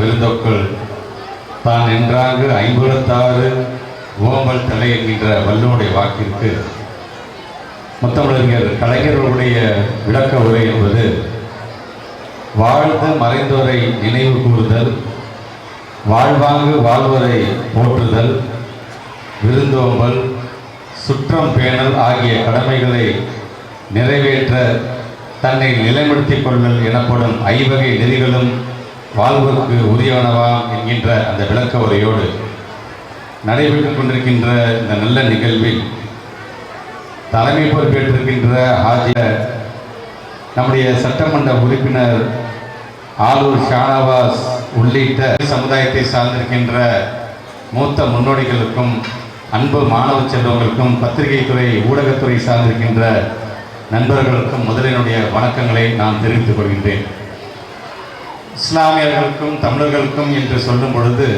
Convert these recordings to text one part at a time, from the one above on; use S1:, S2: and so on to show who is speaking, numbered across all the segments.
S1: விருந்தோக்கள் தான் என்றாங்கு ஐம்பத்தாறு ஓம்பல் தலை என்கின்ற வல்லனுடைய வாக்கிற்கு. முத்தமிழறிஞர் கலைஞர்களுடைய விளக்க உரை என்பது வாழ்ந்து மறைந்தோரை நினைவு கூறுதல் வாழ்வாங்கு வாழ்வரை போற்றுதல் விருந்தோம்பல் சுற்றம் பேணல் ஆகிய கடமைகளை நிறைவேற்ற தன்னை நிலைப்படுத்திக் கொள்ளல் எனப்படும் ஐவகை நெறிகளும் வாழ்வதற்கு உறுதியானவா என்கின்ற அந்த விளக்க உரையோடு நடைபெற்றுக் கொண்டிருக்கின்ற இந்த நல்ல நிகழ்வில் தலைமை பொறுப்பேற்றிருக்கின்ற ஆஜிய நம்முடைய சட்டமன்ற உறுப்பினர் ஆலூர் ஷானவாஸ் உள்ளிட்ட சமுதாயத்தை சார்ந்திருக்கின்ற மூத்த முன்னோடிகளுக்கும் அன்பு மாணவ செல்வங்களுக்கும் பத்திரிகை துறை ஊடகத்துறை சார்ந்திருக்கின்ற நண்பர்களுக்கும் முதலினுடைய வணக்கங்களை நான் தெரிவித்துக் கொள்கின்றேன். இஸ்லாமியர்களுக்கும் தமிழர்களுக்கும் என்று சொல்லும் பொழுது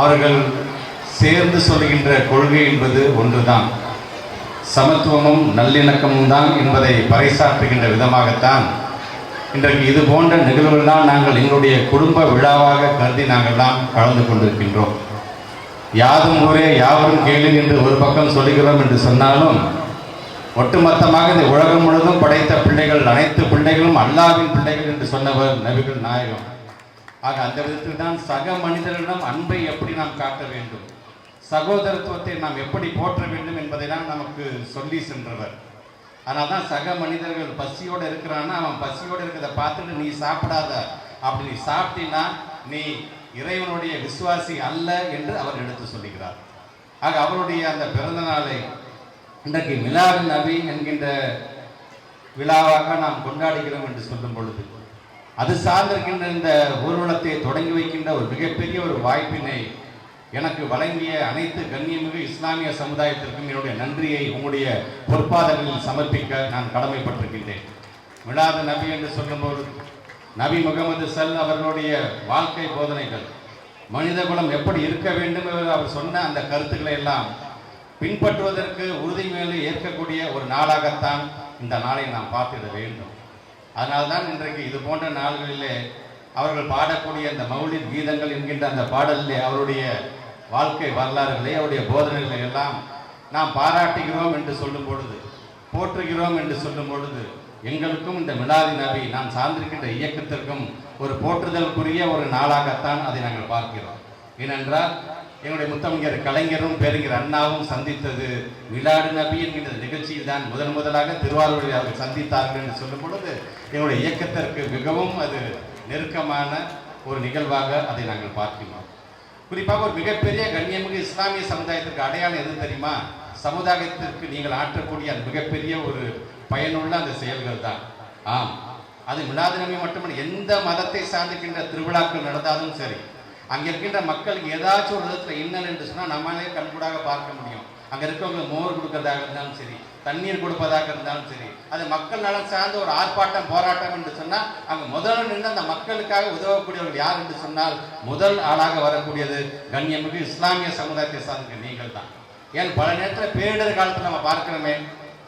S1: அவர்கள் சேர்ந்து சொல்கின்ற கொள்கை என்பது ஒன்றுதான். சமத்துவமும் நல்லிணக்கமும் தான் என்பதை பறைசாற்றுகின்ற விதமாகத்தான். இன்றைக்கு இது போன்ற நிகழ்வுகள்தான் நாங்கள் எங்களுடைய குடும்ப விழாவாக கருதி நாங்கள்லாம் கலந்து கொண்டிருக்கின்றோம். யாதும் ஊரே யாவரும் கேளு என்று ஒரு பக்கம் சொல்லுகிறோம் என்று சொன்னாலும் ஒட்டுமொத்தமாக இந்த உலகம் முழுவதும் படைத்த பிள்ளைகள் அனைத்து பிள்ளைகளும் அல்லாவின் பிள்ளைகள் என்று சொன்னவர் நபிகள் நாயகம். ஆக அந்த விதத்தில் தான் சக மனிதர்களிடம் அன்பை எப்படி நாம் காட்ட வேண்டும்? சகோதரத்துவத்தை நாம் எப்படி போற்ற வேண்டும் என்பதை தான் நமக்கு சொல்லி சென்றவர். ஆனால் தான் சக மனிதர்கள் பசியோடு இருக்கிறான்னா அவன் பசியோடு இருக்கிறத பார்த்துட்டு நீ சாப்பிடாத. அப்படி நீ சாப்பிட்டீன்னா நீ இறைவனுடைய விசுவாசி அல்ல என்று அவர் எடுத்து சொல்லுகிறார். ஆக அவருடைய அந்த பிறந்த நாளை இன்றைக்கு மிலாது நபி என்கின்ற விழாவாக நாம் கொண்டாடுகிறோம் என்று சொல்லும் பொழுது அது சார்ந்திருக்கின்ற இந்த ஊர்வலத்தை தொடங்கி வைக்கின்ற ஒரு மிகப்பெரிய ஒரு வாய்ப்பினை எனக்கு வழங்கிய அனைத்து கண்ணியமிகு இஸ்லாமிய சமுதாயத்திற்கும் என்னுடைய நன்றியை உங்களுடைய பொற்பாதங்களில் சமர்ப்பிக்க நான் கடமைப்பட்டிருக்கின்றேன். மிலாது நபி என்று சொல்லும்போது நபி முகமது சல் அவர்களுடைய வாழ்க்கை போதனைகள் மனித குலம் எப்படி இருக்க வேண்டும் என்று அவர் சொன்ன அந்த கருத்துக்களை எல்லாம் பின்பற்றுவதற்கு உறுதிமொழி ஏற்கக்கூடிய ஒரு நாளாகத்தான் இந்த நாளை நாம் பார்த்திட வேண்டும். அதனால்தான் இன்றைக்கு இது போன்ற நாள்களிலே அவர்கள் பாடக்கூடிய அந்த மௌலித் கீதங்கள் என்கின்ற அந்த பாடலிலே அவருடைய வாழ்க்கை வரலாறுகளை அவருடைய போதனைகளை எல்லாம் நாம் பாராட்டுகிறோம் என்று சொல்லும் பொழுது போற்றுகிறோம் என்று சொல்லும் பொழுது எங்களுக்கும் இந்த மிலாதி நபி நாம் சார்ந்திருக்கின்ற இயக்கத்திற்கும் ஒரு போற்றுதலுக்குரிய ஒரு நாளாகத்தான் அதை நாங்கள் பார்க்கிறோம். ஏனென்றால் என்னுடைய முத்தமிழர் கலைஞரும் பேருங்கிற அண்ணாவும் சந்தித்தது. விளாடு நபி என்கின்ற நிகழ்ச்சியில் தான் முதன் முதலாக திருவாரூரில் அவர்கள் சந்தித்தார்கள் என்று சொல்லும் பொழுது என்னுடைய இயக்கத்திற்கு மிகவும் அது நெருக்கமான ஒரு நிகழ்வாக அதை நாங்கள் பார்க்கிறோம் குறிப்பாக ஒரு மிகப்பெரிய கண்ணியமிகு இஸ்லாமிய சமுதாயத்திற்கு அடையாளம் எது தெரியுமா? சமுதாயத்திற்கு நீங்கள் ஆற்றக்கூடிய அந்த மிகப்பெரிய ஒரு பயனுள்ள அந்த செயல்கள் தான். ஆம். அது மிலாது நபி மட்டுமல்ல எந்த மதத்தை சார்ந்திருக்கின்ற திருவிழாக்கள் நடந்தாலும் சரி அங்கே இருக்கின்ற மக்களுக்கு ஏதாச்சும் ஒரு விதத்தில் இன்னல் என்று சொன்னால் நம்மளே கண்கூடாக பார்க்க முடியும். அங்கே இருக்கவங்க மோர் கொடுக்கறதாக இருந்தாலும் சரி தண்ணீர் கொடுப்பதாக இருந்தாலும் சரி அது மக்கள் நலன் சார்ந்த ஒரு ஆர்ப்பாட்டம் போராட்டம் என்று சொன்னால் அங்கே முதல்ல நின்று அந்த மக்களுக்காக உதவக்கூடியவர்கள் யார் என்று சொன்னால் முதல் ஆளாக வரக்கூடியது கண்ணியமிகு இஸ்லாமிய சமுதாயத்தை சார்ந்த நீங்கள் தான். ஏன் பல நேரத்தில் பேரிடர் காலத்தில் நம்ம பார்க்கிறோமே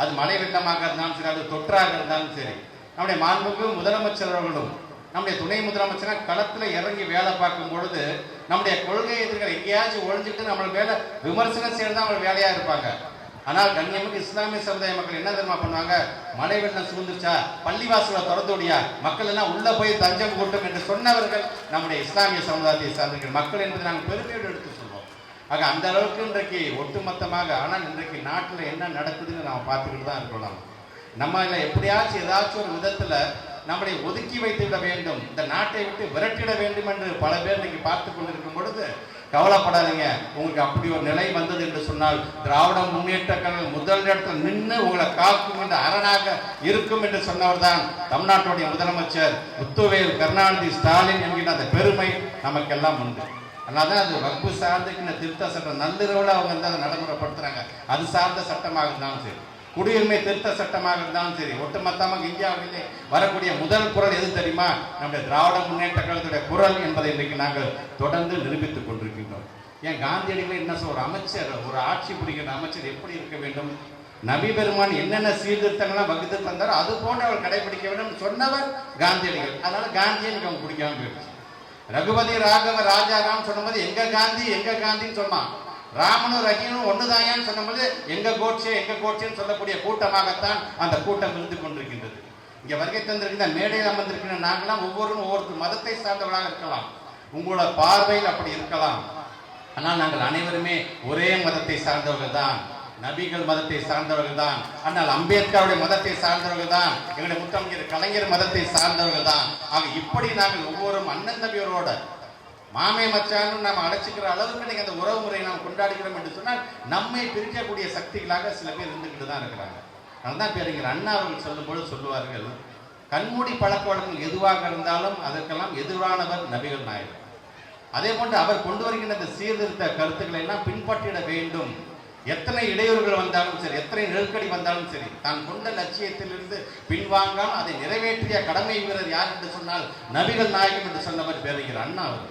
S1: அது மழை வெள்ளமாக இருந்தாலும் சரி அது தொற்றாக இருந்தாலும் சரி நம்முடைய மாண்புக்கு முதலமைச்சர் அவர்களும் நம்முடைய துணை முதலமைச்சராக களத்தில் இறங்கி வேலை பார்க்கும் பொழுது நம்முடைய கொள்கை எதிர்கள் எங்கேயாச்சும் ஒழிஞ்சிட்டு நம்ம மேலே விமர்சனம் செய்யறது அவங்க வேலையா இருப்பாங்க. ஆனால் கண்ணியமிகு இஸ்லாமிய சமுதாய மக்கள் என்ன தெரியுமா பண்ணுவாங்க? மழை வெள்ளம் சூழ்ந்துச்சா பள்ளிவாசலை திறந்து மக்கள் எல்லாம் உள்ள போய் தஞ்சம் கூட்டும் என்று சொன்னவர்கள் நம்முடைய இஸ்லாமிய சமுதாயத்தை சார்ந்திருக்கிற மக்கள் என்பதை நாங்கள் பெருமையோடு எடுத்து சொல்வோம் ஆக அந்த அளவுக்கு இன்றைக்கு ஒட்டுமொத்தமாக ஆனால் இன்றைக்கு நாட்டில் என்ன நடக்குதுன்னு நாம் பார்த்துக்கிட்டு தான் இருக்கிறோம் நம்ம இதில் எப்படியாச்சும் ஏதாச்சும் ஒரு விதத்தில் நம்மளை ஒதுக்கி வைத்துவிட வேண்டும். இந்த நாட்டை விட்டு விரட்டிட வேண்டும் என்று பல பேர் இன்னைக்கு பார்த்து கொண்டிருக்கும் பொழுது கவலைப்படாதீங்க. உங்களுக்கு அப்படி ஒரு நிலை வந்தது என்று சொன்னால் திராவிட முன்னேற்ற கழகம் முதல் இடத்தில் நின்று உங்களை காக்கும் என்ற அரணாக இருக்கும் என்று சொன்னவர் தான் தமிழ்நாட்டுடைய முதலமைச்சர் முத்துவேல் கருணாநிதி ஸ்டாலின் என்கிற அந்த பெருமை நமக்கெல்லாம் உண்டு. அதனால தான் அது வகுப்பு சார்ந்து திருத்த சட்டம் நள்ளிரவில் அவங்க வந்து அதை நடைமுறைப்படுத்துறாங்க. அது சார்ந்த சட்டமாக இருந்தாலும் சரி. குடியுரிமை திருத்த சட்டமாக இருந்தாலும் சரி ஒட்டுமொத்தமாக இந்தியாவிலே வரக்கூடிய முதல் குரல் எது தெரியுமா? நம்முடைய திராவிட முன்னேற்ற கழகத்துடைய குரல் என்பதை இன்றைக்கு நாங்கள் தொடர்ந்து நிரூபித்துக் கொண்டிருக்கின்றோம். ஏன் காந்தியடிகள் என்ன சொல்ற ஒரு அமைச்சர் ஒரு ஆட்சி புரிகிற அமைச்சர் எப்படி இருக்க வேண்டும்? நபி பெருமான் என்னென்ன சீர்திருத்தங்கள்லாம் வகுத்து தந்தாரோ அது போன்று அவர் கடைபிடிக்க வேண்டும் சொன்னவர் காந்தியடிகள் அதனால காந்தியை எனக்கு அவங்க பிடிக்காம போயிடுச்சு. ரகுபதி ராகவ ராஜாராம் சொன்னபோது எங்க காந்தி எங்க காந்தின்னு சொன்னான். ராமனும் ரஹீனும் ஒண்ணுதாயான்னு சொன்னபோது எங்க கோட்சே எங்க கோட்சேன்னு சொல்லக்கூடிய கூட்டமாகத்தான் அந்த கூட்டம் இருந்து கொண்டிருக்கின்றது. இங்க வருகை தந்திருக்கிற மேடையில் அமர்ந்திருக்கிற நாங்களாம் ஒவ்வொரு ஒவ்வொரு மதத்தை சார்ந்தவர்களாக இருக்கலாம். உங்களோட பார்வையில் அப்படி இருக்கலாம். ஆனால் நாங்கள் அனைவருமே ஒரே மதத்தை சார்ந்தவர்கள் தான் நபிகள் மதத்தை சார்ந்தவர்கள் தான் ஆனால் அம்பேத்கருடைய மதத்தை சார்ந்தவர்கள் தான் எங்களுடைய முத்தமிழர் கலைஞர் மதத்தை சார்ந்தவர்கள் தான் ஆக இப்படி நாங்கள் ஒவ்வொரும் அண்ணன் தம்பியரோட மாமே மச்சான்னு நாம் அழைச்சிக்கிற அளவுக்கு இன்னைக்கு அந்த உறவு முறையை நாம் கொண்டாடுகிறோம் என்று சொன்னால் நம்மை பிரிக்கக்கூடிய சக்திகளாக சில பேர் இருந்துக்கிட்டு தான் இருக்கிறாங்க. தான் பேருங்கிற அண்ணா அவர்கள் சொல்லும்போது சொல்லுவார்கள் கண்மூடி பழக்க வழக்கங்கள் எதுவாக இருந்தாலும் அதற்கெல்லாம் எதிரானவர் நபிகள் நாயகர் அதே போன்று அவர் கொண்டு வருகின்ற இந்த சீர்திருத்த கருத்துக்களை எல்லாம் பின்பற்றிட வேண்டும். எத்தனை இடையூறுகள் வந்தாலும் சரி எத்தனை நெருக்கடி வந்தாலும் சரி தான் கொண்ட லட்சியத்திலிருந்து பின்வாங்காமல் அதை நிறைவேற்றிய கடமை வீரர் யார் என்று சொன்னால் நபிகள் நாயகம் என்று சொன்னவர் பேருகிற அண்ணா அவர்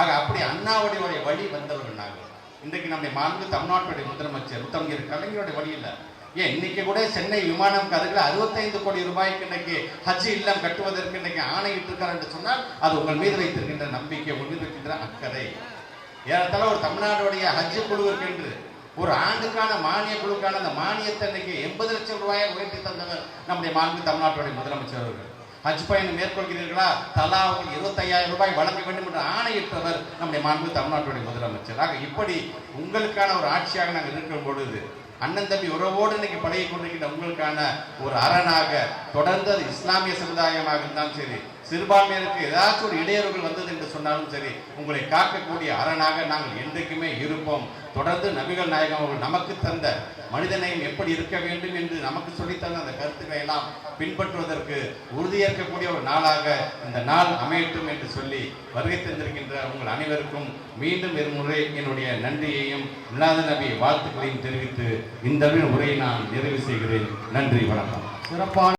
S1: ஆக அப்படி அண்ணாவுடைய வழி வந்தவர்கள் நாங்கள். இன்றைக்கு நம்முடைய மாண்பு தமிழ்நாட்டுடைய முதலமைச்சர் முத்தமிழர் கலைஞருடைய வழி இல்லை. ஏன் இன்னைக்கு கூட சென்னை விமானம் கருகில் அறுபத்தைந்து கோடி ரூபாய்க்கு இன்னைக்கு ஹஜ் இல்லம் கட்டுவதற்கு இன்னைக்கு ஆணையிட்டு இருக்கார் என்று சொன்னால் அது உங்கள் மீது வைத்திருக்கின்ற நம்பிக்கை உங்கள் மீது வைக்கின்ற அக்கறை. ஏறத்தாழ ஒரு தமிழ்நாடுடைய ஹஜ் குழுவிற்கு என்று ஒரு ஆண்டுக்கான மானிய குழுக்கான அந்த மானியத்தை இன்னைக்கு எண்பது லட்சம் ரூபாயை உயர்த்தி தந்தவர் நம்முடைய மாண்பு தமிழ்நாட்டுடைய முதலமைச்சர் அவர்கள். ஹஜ் பயணம் மேற்கொள்கிறீர்களா? தலா உங்களுக்கு இருபத்தையாயிரம் ரூபாய் வழங்க வேண்டும் என்று ஆணையிட்டவர் நம்முடைய மாண்பு தமிழ்நாட்டுடைய முதலமைச்சர் ஆக இப்படி உங்களுக்கான ஒரு ஆட்சியாக நாங்கள் இருக்கும் பொழுது அண்ணன் தம்பி உறவோடு இன்னைக்கு பழகி கொண்டிருக்கின்ற உங்களுக்கான ஒரு அரணாக தொடர்ந்து அது இஸ்லாமிய சமுதாயமாக இருந்தாலும் சரி சிறுபான்மையினருக்கு ஏதாச்சும் ஒரு இடையூறுகள் வந்தது என்று சொன்னாலும் சரி உங்களை காக்கக்கூடிய அரணாக நாங்கள் என்றைக்குமே இருப்போம். தொடர்ந்து நபிகள் நாயகம் அவர்கள் நமக்கு தந்த மனிதநேயம் எப்படி இருக்க வேண்டும் என்று நமக்கு சொல்லித் தந்த அந்த கருத்துக்களை எல்லாம் பின்பற்றுவதற்கு உறுதியேற்கக்கூடிய ஒரு நாளாக இந்த நாள் அமையட்டும் என்று சொல்லி வருகை தந்திருக்கின்ற உங்கள் அனைவருக்கும் மீண்டும் இருமுறை என்னுடைய நன்றியையும் இல்லாத நபி வாழ்த்துக்களையும் தெரிவித்து இந்த உரையை நான் நிறைவு செய்கிறேன். நன்றி வணக்கம்.
S2: சிறப்பான